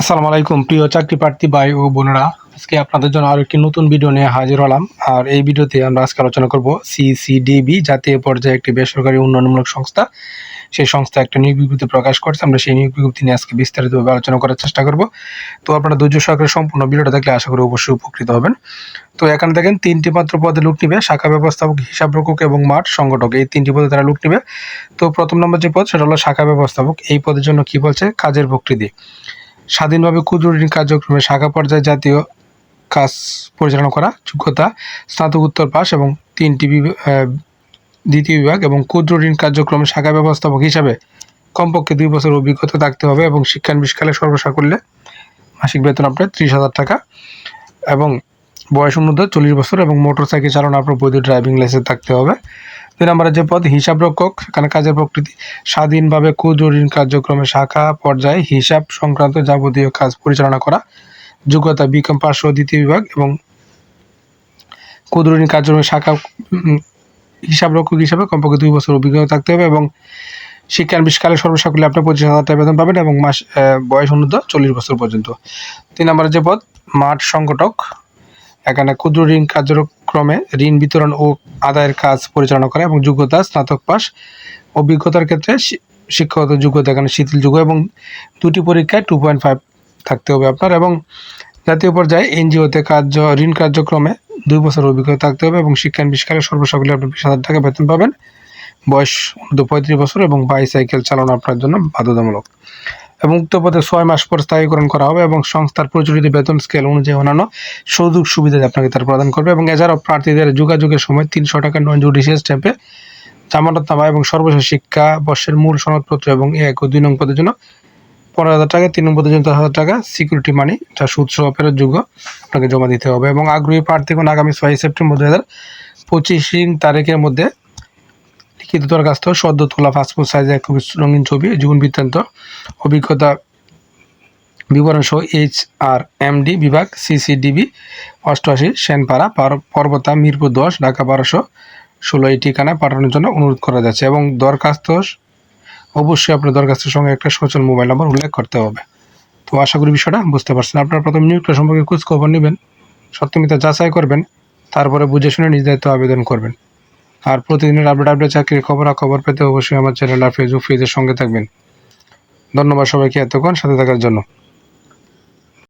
আসসালামু আলাইকুম, প্রিয় চাকরি প্রার্থী ভাই ও বোনেরা। আজকে আপনাদের জন্য আরও একটি নতুন ভিডিও নিয়ে হাজির হলাম। আর এই ভিডিওতে আমরা আজকে আলোচনা করব সিসিডিবি জাতীয় পর্যায়ে একটি বেসরকারি উন্নয়নমূলক সংস্থা। সেই সংস্থা একটা নিয়োগ বিজ্ঞপ্তি প্রকাশ করছে। আমরা সেই নিয়োগ বিজ্ঞপ্তি নিয়ে আজকে বিস্তারিতভাবে আলোচনা করার চেষ্টা করব। তো আপনারা ধৈর্য সহকারে সম্পূর্ণ ভিডিওটা দেখলে আশা করি অবশ্যই উপকৃত হবেন। তো এখানে দেখেন, তিনটি মাত্র পদে লোক নিবে, শাখা ব্যবস্থাপক, হিসাব রক্ষক এবং মাঠ সংগঠক। এই তিনটি পদে তারা লোক নিবে। তো প্রথম নম্বর যে পদ, সেটা হলো শাখা ব্যবস্থাপক। এই পদের জন্য কি বলছে? কাজের প্রকৃতি। স্বাধীনভাবে ক্ষুদ্র ঋণ কার্যক্রমে শাখা পর্যায়ে জাতীয় কাজ পরিচালনা করা যোগ্যতা স্নাতকোত্তর পাস এবং তিনটি দ্বিতীয় বিভাগ এবং ক্ষুদ্র ঋণ কার্যক্রমে শাখা ব্যবস্থাপক হিসাবে কমপক্ষে দুই বছর অভিজ্ঞতা থাকতে হবে এবং শিক্ষানবিষ্কালে সর্বসাকুল্যে মাসিক বেতন আপনার ত্রিশ হাজার টাকা এবং বয়স অনুদ্ধ চল্লিশ বছর এবং মোটর সাইকেল চালানো আপনার বৈধ ড্রাইভিং লাইসেন্স থাকতে হবে। দুই নম্বরে যে পদ হিসাব রক্ষক সেখানে কাজের প্রকৃতি। স্বাধীনভাবে ক্ষুদ্র ঋণ কার্যক্রমে শাখা পর্যায়ে হিসাব সংক্রান্ত যাবতীয় কাজ পরিচালনা করা যোগ্যতা বিকম পার্শ্ব দ্বিতীয় বিভাগ এবং ক্ষুদ্র ঋণ কার্যক্রমে শাখা উম, হিসাব কমপক্ষে দুই বছর অভিজ্ঞতা থাকতে হবে এবং শিক্ষা শিক্ষানবিষ্কালে সর্বসাকুল্যে আপনি পঁচিশ হাজার টাকা বেতন পাবেন এবং মাস বয়স অনুদ্ধ চল্লিশ বছর পর্যন্ত। তিন নম্বরে যে পদ মাঠ সংগঠক এখানে ক্ষুদ্র ঋণ কার্যক্রমে ঋণ বিতরণ ও আদায়ের কাজ পরিচালনা করে এবং যোগ্যতা, স্নাতক পাস অভিজ্ঞতার ক্ষেত্রে শিক্ষাগত যোগ্যতা, এখানে শিথিল যোগ্য এবং দুটি পরীক্ষায় টু পয়েন্ট ফাইভ থাকতে হবে আপনার এবং জাতীয় পর্যায়ে এনজিওতে কার্য, ঋণ কার্যক্রমে দুই বছর অভিজ্ঞতা থাকতে হবে এবং শিক্ষা বিষ্কারে সর্বসকলে আপনি বিশ হাজার টাকা বেতন পাবেন। বয়স পঁয়ত্রিশ বছর এবং বাইসাইকেল চালানো আপনার জন্য বাধ্যতামূলক। এবং উক্ত পদে ছয় মাস পর স্থায়ীকরণ করা হবে এবং সংস্থার প্রচলিত বেতন স্কেল অনুযায়ী অন্যান্য সুযোগ সুবিধা আপনাকে তার প্রদান করবে এবং এছাড়াও প্রার্থীদের যোগাযোগের সময় তিনশো টাকা নন জুডিশিয়াল স্ট্যাম্পে জামানতনামা এবং সর্বশেষ শিক্ষা বর্ষের মূল সনদপত্র এবং এক ও দুই নং পদের জন্য পনেরো হাজার টাকা, তিন নং পদের জন্য দশ হাজার টাকা, সিকিউরিটি মানি, যা সুদ সহ ফেরত যোগ্য আপনাকে জমা দিতে হবে এবং আগ্রহী প্রার্থীগণ আগামী ছয় সেপ্টেম্বর দু হাজার পঁচিশ তারিখের মধ্যে লিখিত দরখাস্ত সদ্য তোলা পাসপোর্ট সাইজে এক কপি রঙিন ছবি, জীবন বৃত্তান্ত। অভিজ্ঞতা বিবরণ সহ এইচ আর এমডি বিভাগ সিসিডিবি অষ্টআশি সেনপাড়া, পার- পর্বতা, মিরপুর দশ, ঢাকা বারোশো ষোলো এই ঠিকানায় পাঠানোর জন্য অনুরোধ করা যাচ্ছে এবং দরখাস্ত অবশ্যই আপনার দরখাস্তের সঙ্গে একটা সচল মোবাইল নম্বর উল্লেখ করতে হবে। তো আশা করি বিষয়টা বুঝতে পারছেন। আপনারা প্রথম নিয়োগটা সম্পর্কে খোঁজ খবর নেবেন, সত্যমিতা যাচাই করবেন, তারপরে বুঝে শুনে দায়িত্ব আবেদন করবেন। আর প্রতিদিনের আপডেট আপডেট চাকরির খবর খবর পেতে অবশ্যই আমার চ্যানেল আর ফেসবুক পেজের সঙ্গে থাকবেন। ধন্যবাদ সবাইকে এতক্ষণ সাথে থাকার জন্য।